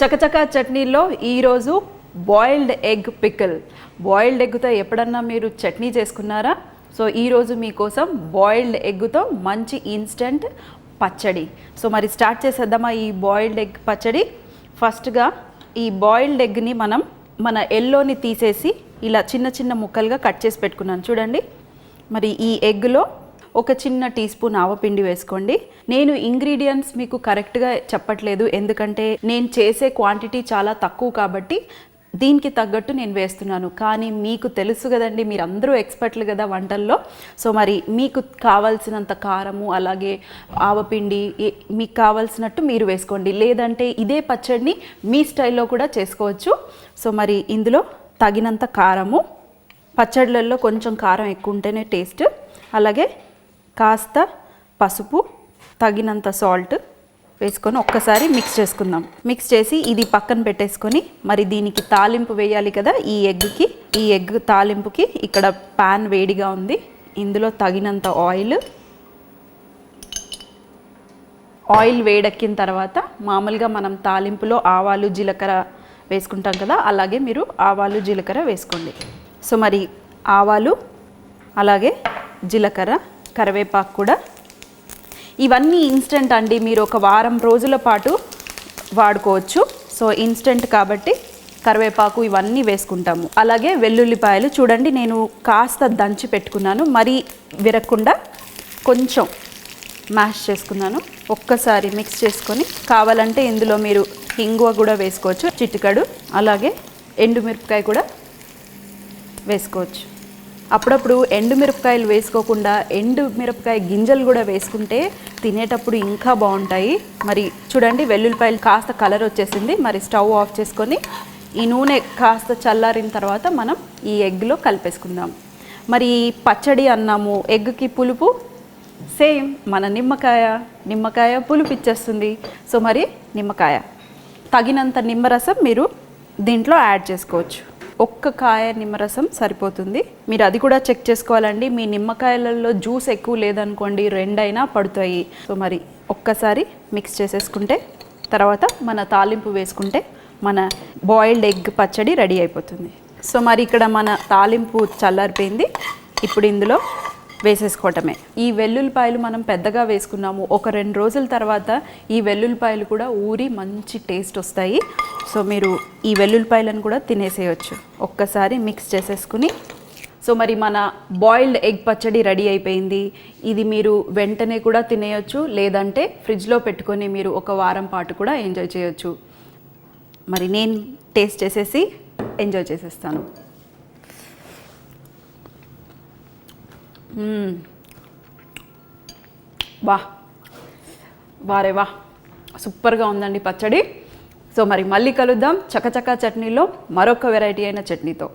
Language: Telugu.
చకచకా చట్నీలో ఈరోజు బాయిల్డ్ ఎగ్ పికిల్ బాయిల్డ్ ఎగ్తో ఎప్పుడన్నా మీరు చట్నీ చేసుకున్నారా? సో ఈరోజు మీకోసం బాయిల్డ్ ఎగ్తో మంచి ఇన్స్టెంట్ పచ్చడి. సో మరి స్టార్ట్ చేసేద్దామా ఈ బాయిల్డ్ ఎగ్ పచ్చడి? ఫస్ట్గా ఈ బాయిల్డ్ ఎగ్ని మనం మన ఎల్లోని తీసేసి ఇలా చిన్న చిన్న ముక్కలుగా కట్ చేసి పెట్టుకున్నాను. చూడండి. మరి ఈ ఎగ్లో ఒక చిన్న టీ స్పూన్ ఆవపిండి వేసుకోండి. నేను ఇంగ్రీడియంట్స్ మీకు కరెక్ట్గా చెప్పట్లేదు. ఎందుకంటే నేను చేసే క్వాంటిటీ చాలా తక్కువ కాబట్టి దీనికి తగ్గట్టు నేను వేస్తున్నాను. కానీ మీకు తెలుసు కదండి మీరు అందరూ ఎక్స్పర్ట్లు కదా వంటల్లో. సో మరి మీకు కావాల్సినంత కారము అలాగే ఆవపిండి మీకు కావాల్సినట్టు మీరు వేసుకోండి. లేదంటే ఇదే పచ్చడిని మీ స్టైల్లో కూడా చేసుకోవచ్చు. సో మరి ఇందులో తగినంత కారము పచ్చళ్ళల్లో కొంచెం కారం ఎక్కువ ఉంటేనే టేస్ట్ అలాగే కాస్త పసుపు తగినంత సాల్ట్ వేసుకొని ఒక్కసారి మిక్స్ చేసుకుందాం. మిక్స్ చేసి ఇది పక్కన పెట్టేసుకొని మరి దీనికి తాలింపు వేయాలి కదా ఈ ఎగ్కి. ఈ ఎగ్ తాలింపుకి ఇక్కడ పాన్ వేడిగా ఉంది. ఇందులో తగినంత ఆయిల్ ఆయిల్ వేడెక్కిన తర్వాత మామూలుగా మనం తాలింపులో ఆవాలు జీలకర్ర వేసుకుంటాం కదా అలాగే మీరు ఆవాలు జీలకర్ర వేసుకోండి. సో మరి ఆవాలు అలాగే జీలకర్ర కరివేపాకు కూడా. ఇవన్నీ ఇన్స్టెంట్ అండి. మీరు ఒక వారం రోజుల పాటు వాడుకోవచ్చు. సో ఇన్స్టెంట్ కాబట్టి కరివేపాకు ఇవన్నీ వేసుకుంటాము. అలాగే వెల్లుల్లిపాయలు చూడండి నేను కాస్త దంచి పెట్టుకున్నాను. మరీ విరక్కుండా కొంచెం మ్యాష్ చేసుకున్నాను. ఒక్కసారి మిక్స్ చేసుకొని కావాలంటే ఇందులో మీరు హింగువ కూడా వేసుకోవచ్చు చిటికడు అలాగే ఎండుమిరపకాయ కూడా వేసుకోవచ్చు. అప్పుడప్పుడు ఎండు మిరపకాయలు వేసుకోకుండా ఎండు మిరపకాయ గింజలు కూడా వేసుకుంటే తినేటప్పుడు ఇంకా బాగుంటాయి. మరి చూడండి వెల్లుల్లిపాయలు కాస్త కలర్ వచ్చేసింది. మరి స్టవ్ ఆఫ్ చేసుకొని ఈ నూనె కాస్త చల్లారిన తర్వాత మనం ఈ ఎగ్లో కలిపేసుకుందాం. మరి పచ్చడి అన్నాము ఎగ్కి పులుపు సేమ్ మన నిమ్మకాయ నిమ్మకాయ పులుపు ఇచ్చేస్తుంది. సో మరి నిమ్మకాయ. తగినంత నిమ్మరసం మీరు దీంట్లో యాడ్ చేసుకోవచ్చు. ఒక్క కాయ నిమ్మరసం సరిపోతుంది. మీరు అది కూడా చెక్ చేసుకోవాలండి. మీ నిమ్మకాయలలో జ్యూస్ ఎక్కువ లేదనుకోండి రెండైనా పడుతాయి. సో మరి ఒక్కసారి మిక్స్ చేసేసుకుంటే తర్వాత మన తాలింపు వేసుకుంటే మన బాయిల్డ్ ఎగ్ పచ్చడి రెడీ అయిపోతుంది. సో మరి ఇక్కడ మన తాలింపు చల్లారిపోయింది. ఇప్పుడు ఇందులో వేసేసుకోవటమే. ఈ వెల్లుల్లిపాయలు మనం పెద్దగా వేసుకున్నాము. ఒక రెండు రోజుల తర్వాత ఈ వెల్లుల్లిపాయలు కూడా ఊరి మంచి టేస్ట్ వస్తాయి. సో మీరు ఈ వెల్లుల్లిపాయలను కూడా తినేసేయచ్చు. ఒక్కసారి మిక్స్ చేసేసుకుని. సో మరి మన బాయిల్డ్ ఎగ్ పచ్చడి రెడీ అయిపోయింది. ఇది మీరు వెంటనే కూడా తినేయొచ్చు. లేదంటే ఫ్రిడ్జ్లో పెట్టుకొని మీరు ఒక వారం పాటు కూడా ఎంజాయ్ చేయొచ్చు. మరి నేను టేస్ట్ చేసేసి ఎంజాయ్ చేసేస్తాను. వా. వారే వా. సూపర్గా ఉందండి పచ్చడి. సో మరి మళ్ళీ కలుద్దాం చకచకా చట్నీలో మరొక వెరైటీ అయిన చట్నీతో.